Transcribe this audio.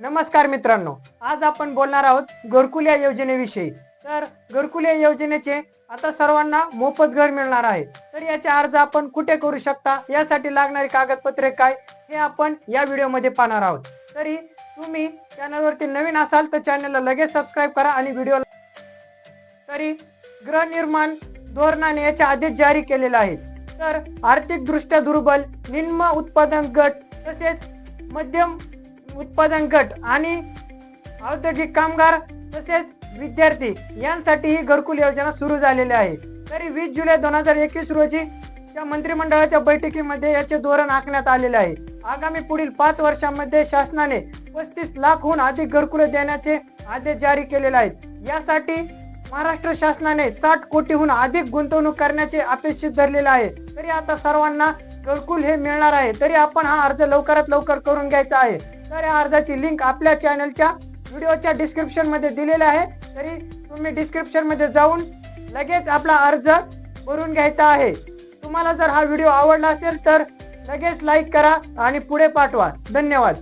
नमस्कार मित्रांनो आज आपण बोलणार आहोत घरकुल या योजनेविषयी. तर घरकुल या योजनेचे आता सर्वांना मोफत घर मिळणार आहे. तर याचे अर्ज आपण कुठे करू शकता? यासाठी लागणारी कागदपत्रे काय? हे आपण या व्हिडिओमध्ये पाहणार आहोत. तरी तुम्ही चॅनलवरती नवीन असाल तर चॅनलला लगेच सबस्क्राईब करा आणि व्हिडिओ तरी गृहनिर्माण धोरणाने याचे आदेश जारी केलेला आहे तर आर्थिक दृष्ट्या दुर्बल निम्न उत्पादन गट तसेच मध्यम उत्पादन गट आणि औद्योगिक कामगार तसेच विद्यार्थी यांसाठी ही घरकुल योजना सुरू झालेली आहे. तरी वीस जुलै दोन हजार एकवीस रोजी त्या मंत्रिमंडळाच्या बैठकीमध्ये याचे धोरण आखण्यात आलेले आहे. आगामी पुढील पाच वर्षांमध्ये शासनाने पस्तीस लाखहून अधिक घरकुल देण्याचे आदेश जारी केलेले आहेत. यासाठी महाराष्ट्र शासनाने साठ कोटीहून अधिक गुंतवणूक करण्याचे अपेक्षित धरलेले आहे. तरी आता सर्वांना घरकुल हे मिळणार आहे. तरी आपण हा अर्ज लवकरात लवकर करून घ्यायचा आहे. तर या अर्जाची लिंक आपल्या चॅनलच्या व्हिडिओच्या डिस्क्रिप्शनमध्ये आहे. तरी तुम्ही डिस्क्रिप्शनमध्ये जाऊन लगेच आपला अर्ज भरून घ्यायचा आहे. तुम्हाला जर हा व्हिडिओ आवडला असेल तर लगेच लाईक करा आणि पुढे पाठवा. धन्यवाद.